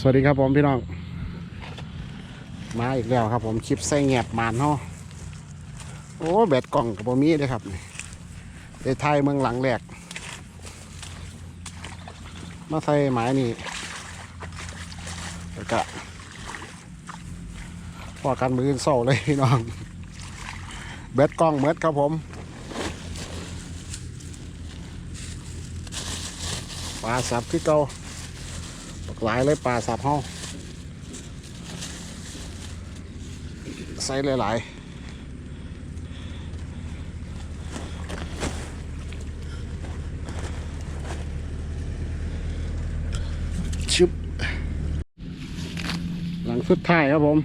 สวัสดีครับผมพี่น้อง มาอีกแล้วครับผมคลิปใส่แงบมานเนาะโอ้แบตกล่องกับบมีเลยครับนี่เดไทยเมืองหลังแรกมาใส่หมายนี่แล้วก็พอกันมือเศร้าเลยพี่น้องแบตกล้องเมดครับผมปลาสับคือเก่า หลายเลยปลาสับเฮาใส่หลายๆชุบหลังสุดท้ายครับผม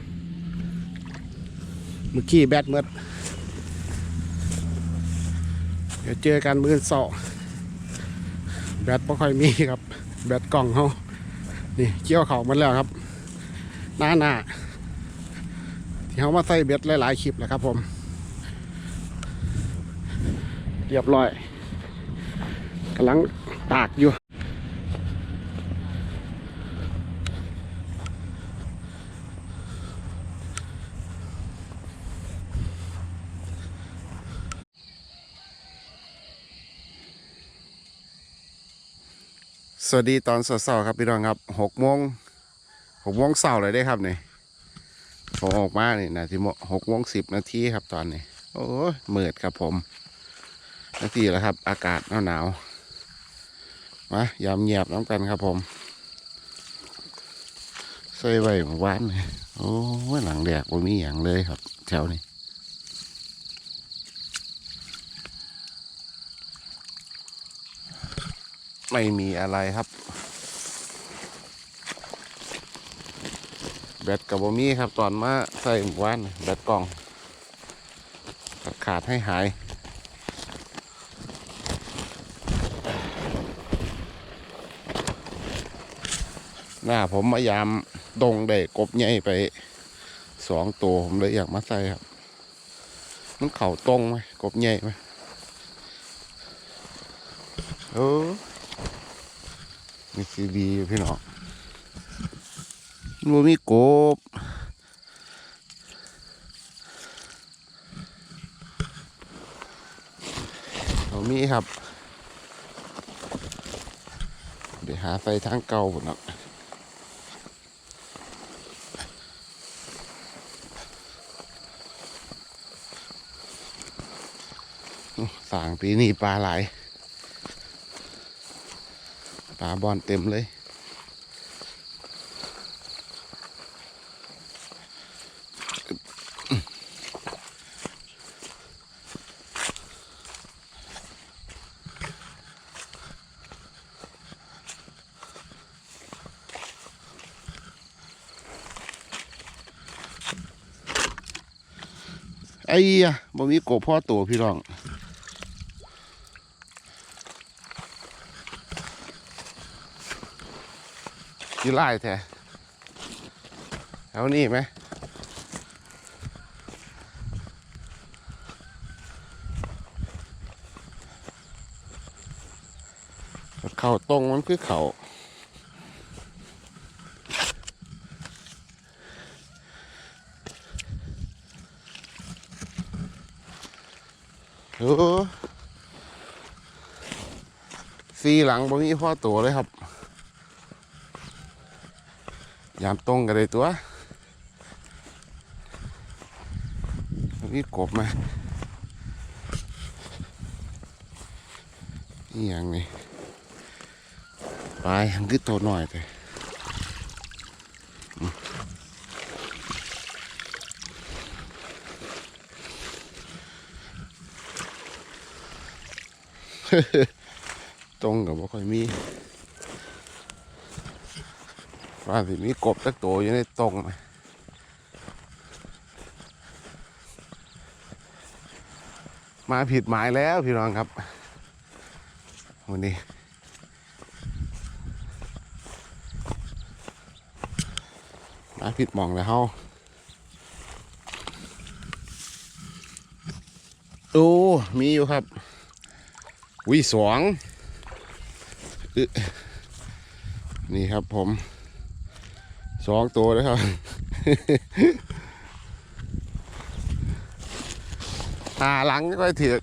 เมื่อกี้แบตเมดเดี๋ยวเจอกันมือเสองแบตไม่ค่อยมีครับ แบตกล่องเขา นี่เกี่ยวเขามันแล้วครับหน้าหน้าที่เขามาใส่เบ็ดหลายๆคลิปแหละครับ ผม เรียบร้อยกำลังตากอยู่ ส วัสดีตอนเสาวๆครับพี่น้องครับหกโมงหกโมงเสาร์เลยได้ครับนี่ผมออกมานี่นาทีหกโมงสิบนาทีครับตอนนี้ โอ้ยมืดครับผม นาทีแล้วครับ อากาศหนาวๆมายำเงียบน้ำกันครับผมใส่ไว้เมื่อวานนี่โอ้ยหลังแดกบ่มีอย่างเลยครับ แถวนี้ ไม่มีอะไรครับ แบตกับบมีครับ ตอนมาใส่หมู่บ้านแบตกล่อง ขาดให้หายหน้าผมมายามดงได้กบใหญ่ไปสองตัวผมเลยอยากมาใส่ครับ มันเข่าตรงไหมกบใหญ่ไหมเออ มีซีดีพี่น้องมันมีกบเรามีครับ เดี๋ยวหาไฟทางเก่าหมนะสางปีนี้ปลาหลายปลาบอลเต็มเลย ไอ้ยะบ่มีกบพ่อตัวพี่น้อง ยี่ไล่แท้แถวนี้ไหมเข่าตรงมันคือเข่าโอ้สีหลังบ่มีพ่อตัวเลยครับ ยามตรงกันเลยตัวมีกบมานี่อย่างนี้ปลายหังคือตัวหน่อยแต่ตรงกับว่าค่อยมี ว่าสิมีกบสักตัวอยู่ในตรงไหมมาผิดหมายแล้วพี่น้องครับ วันนี้ มาผิดมองแล้วเฮาโอ้ มีอยู่ครับ วิสองนี่ครับผม สองตัวเลยครับหาหลังก็ถือก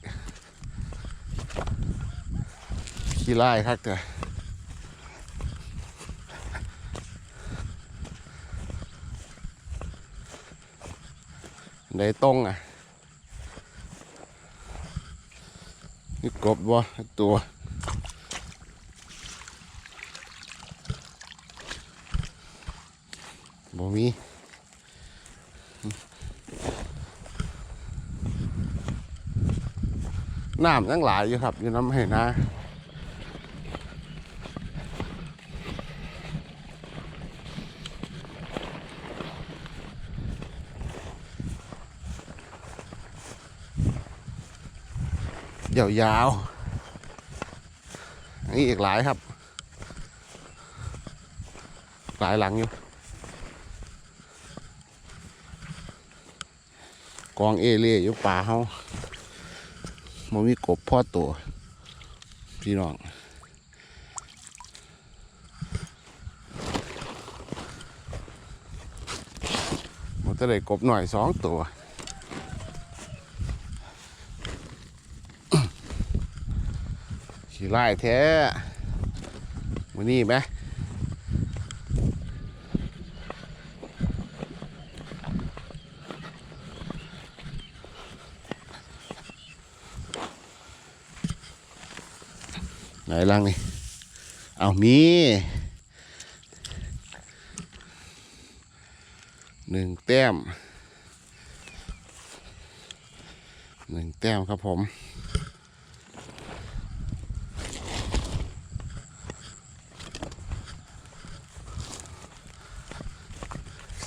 ขี้ไล่ครับเถอะได้ตรงอะ นี่กบวะตัว มีน้ำยังหลายอยู่ครับ อยู่น้ำให้นาเดี๋ยาวๆนนี้อีกหลายครับ หลายหลังอยู่ กองเอเล่อยู่ป่าเฮามันมีกบพ่อตัวพี่น้องมันจะได้กบหน่อยสองตัวขี่ไล่แท้มือนี่ไหม ไหนลังนี่ เอามีหนึ่งแต้มหนึ่งแต้มครับผม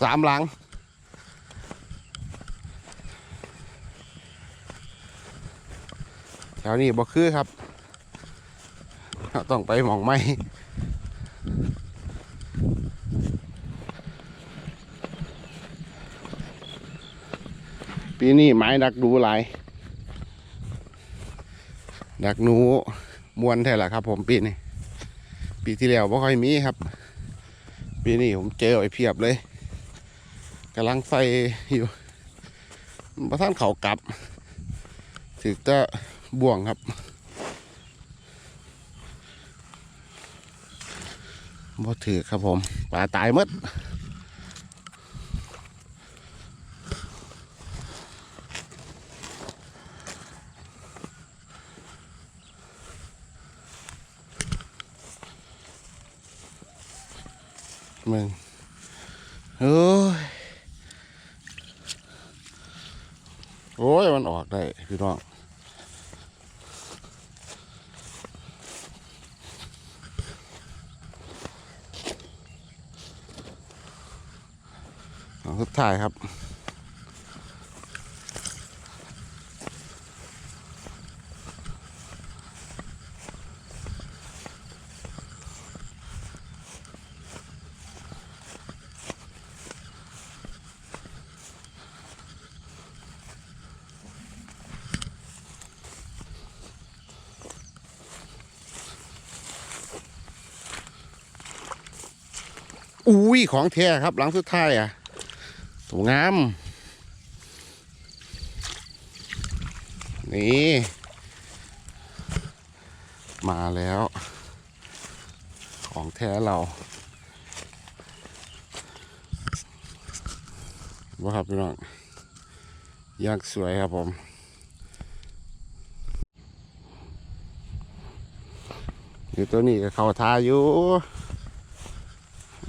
สามหลังแถวนี้บ่คือครับ เราต้องไปหมองไม้ปีนี้ไม้ดักดูหลาย ดักหนูมวนแท้ละครับ ผมปีนี้ปีที่แล้วบ่ค่อยมีครับ ปีนี้ผมเจอไอ้เพียบเลยกำลังใส่อยู่ประท่านเขากลับ ถึกจะบ่วงครับ บ่ถือครับผมปลาตายมดมึงโอ้ย โอ้ย มันออกได้ พี่น้อง หลัง สุดท้ายครับ อุ้ยของแท้ครับหลังสุดท้ายอะ วยงาม นี่ มาแล้ว ของแท้เราว่าครับพี่น้องยากสวยครับผมอยู่ตัวนี้ก็เขาทาอยู่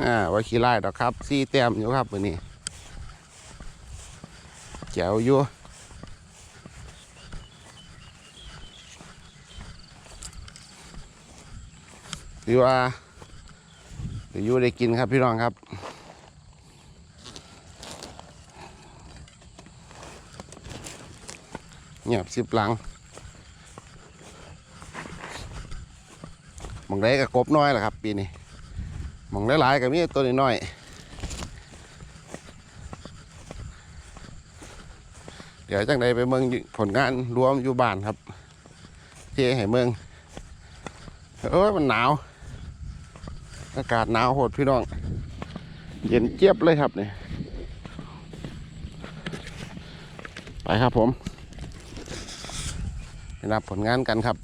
อ่าไว้ขี้ไล่ดอกครับซี่แต้มอยู่ครับวันนี้ แจ๋วอยู่หรือว่าหรืออยู่ได้กินครับพี่น้องครับเงียบสิบหลังหมองได้กับกบน้อยแหละครับ ปีนี้หมองได้หลายกับมีตัวน้อยๆ ดี๋ยวจังใดไปเมืองผลงานรวมอยู่บ้านครับเที่ให้เมืองเอ้ยมันหนาว อากาศหนาวโหดพี่น้อง เย็นเจี๊ยบเลยครับเนี่ยไปครับผมไปรับผลงานกันครับ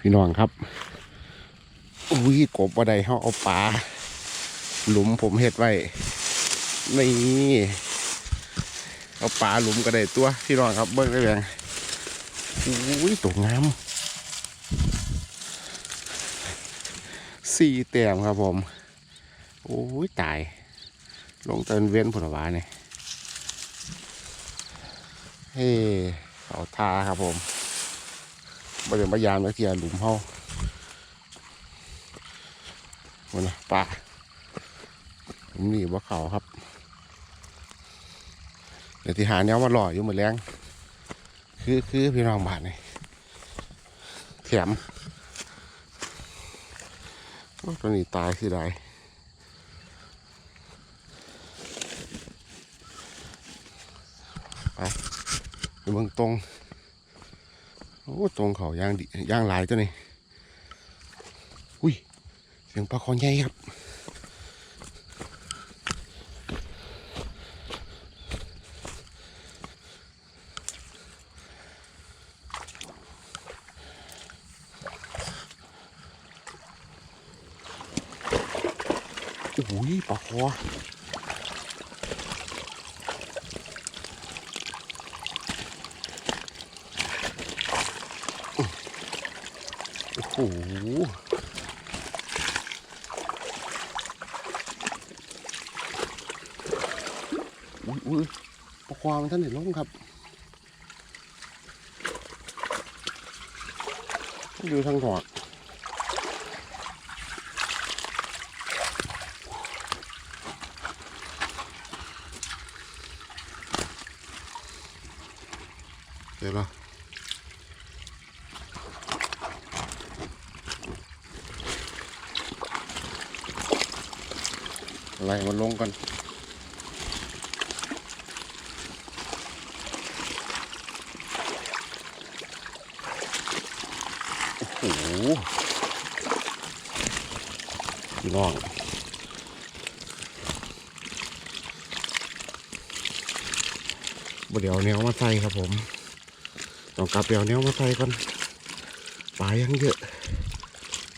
พี่น้องครับอุ้ยกบว่าใดเขาเอาปลาหลุมผมเห็ดไว้นี่ เอาปลาหลุมก็ได้ตัวพี่น้องครับเบิ้งได้แบงอุ้ยตัวงามสี่แต้มครับผม โอ้ยตาย ลงเตินเว้นผลวาเนี่ยเฮ้เขาทาครับผมบริเวณพยานมาเทียหลุมเฮามันนะปลาผมนี่ว่าเขาครับ ดี๋ยวที่หาแนวมาหล่ออยู่เหมือนแรงคือคือพี่น้องบาทนี่แถมตัวนี้ตายสิได้ไปไปเบิ่งตรงโอ้ตรงเขาย่างดิย่างลายตัวนี้อุ้ยเสียงปลาคอนใหญ่ครับ โอ้ยปลาคอโอ้โหอุ้ยอุ้ยปลาความันท่านเห็นล้มครับ อยู่ทางหัวเดี๋ยวละ ไรมันลงกันโอ้โหพี่น้องบ่เดี๋ยวเอาแนวมาใส่ครับผม ต้องกลับไปเอาแนวมาใส่ก่อนปลายังเยอะ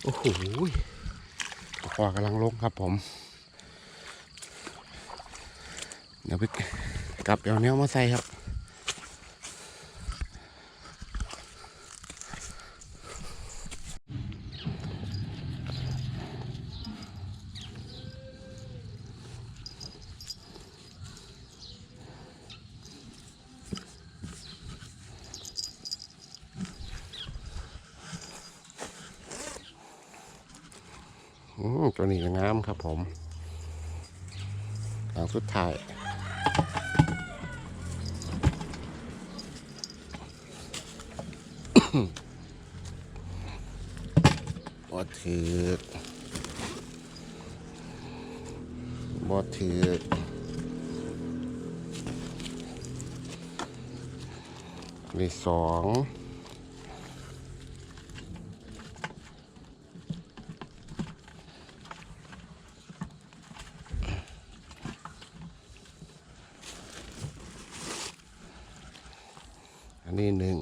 โอ้โหปลากำลังลงครับผม เดี๋ยว ไปกลับไปเอาแนวมาใส่ครับตัวนี้งามครับผมหลังสุดท้าย บ่ ถือบ่ถือมีสอง อันนี้หนึ่ง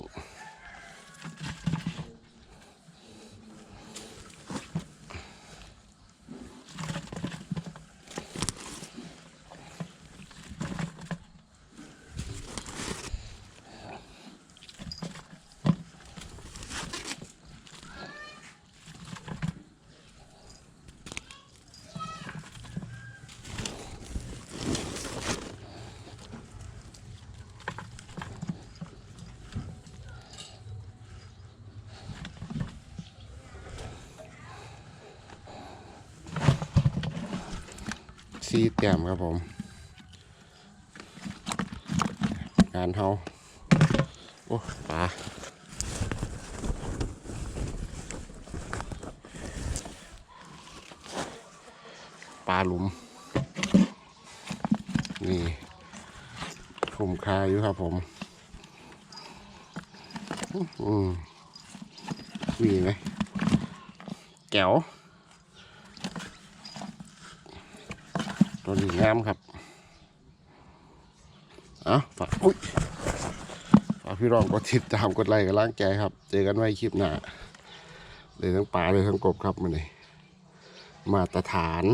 ซีแต้มครับผมงานเฮาโอ้ปลาปลาหลุม นี่ผมคาอยู่ครับผม อืมมีไหมแก้ว ตัวนี้งามครับเอาฝากอุ้ยฝากพี่รองกดติดตามกดไลค์กับล้างใจครับ เจอกันไว้คลิปหน้าเลยทั้งปลาเลยทั้งกบครับมันนี่มาตรฐาน